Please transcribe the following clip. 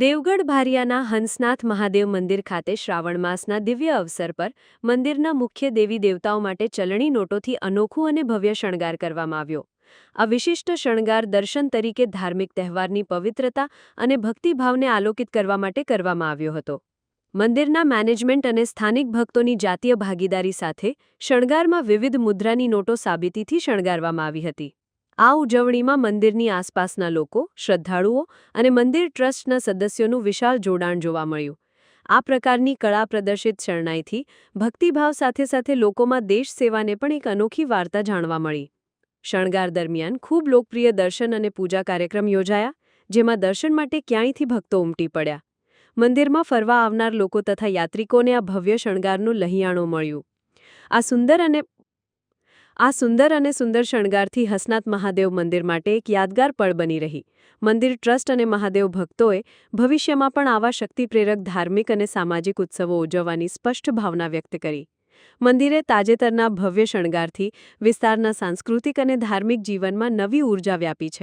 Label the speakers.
Speaker 1: દેવગઢ ભારિયાના હંસનાથ મહાદેવ મંદિર ખાતે શ્રાવણ માસના દિવ્ય અવસર પર મંદિરના મુખ્ય દેવી દેવતાઓ માટે ચલણી નોટોથી અનોખું અને ભવ્ય શણગાર કરવામાં આવ્યો. આ વિશિષ્ટ શણગાર દર્શન તરીકે ધાર્મિક તહેવારની પવિત્રતા અને ભક્તિભાવને આલોકિત કરવા માટે કરવામાં આવ્યો હતો. મંદિરના મેનેજમેન્ટ અને સ્થાનિક ભક્તોની જાતીય ભાગીદારી સાથે શણગારમાં વિવિધ મુદ્રાની નોટો સાબિતીથી શણગારવામાં આવી હતી. આ ઉજવણીમાં મંદિરની આસપાસના લોકો, શ્રદ્ધાળુઓ અને મંદિર ટ્રસ્ટના સદસ્યોનું વિશાળ જોડાણ જોવા મળ્યું. આ પ્રકારની કળા પ્રદર્શિત શરણાઈથી ભક્તિભાવ સાથે સાથે લોકોમાં દેશ સેવાને પણ એક અનોખી વાર્તા જાણવા મળી. શણગાર દરમિયાન ખૂબ લોકપ્રિય દર્શન અને પૂજા કાર્યક્રમ યોજાયા, જેમાં દર્શન માટે ક્યાંયથી ભક્તો ઉમટી પડ્યા. મંદિરમાં ફરવા આવનાર લોકો તથા યાત્રિકોને આ ભવ્ય શણગારનું લહિયાણું મળ્યું. આ સુંદર અને આ સુંદર અને સુંદર શણગારથી હસનાથ મહાદેવ મંદિર માટે એક યાદગાર પળ બની રહી. મંદિર ટ્રસ્ટ અને મહાદેવ ભક્તોએ ભવિષ્યમાં પણ આવા શક્તિપ્રેરક ધાર્મિક અને સામાજિક ઉત્સવો ઉજવવાની સ્પષ્ટ ભાવના વ્યક્ત કરી. મંદિરે તાજેતરના ભવ્ય શણગારથી વિસ્તારના સાંસ્કૃતિક અને ધાર્મિક જીવનમાં નવી ઊર્જા વ્યાપી છે.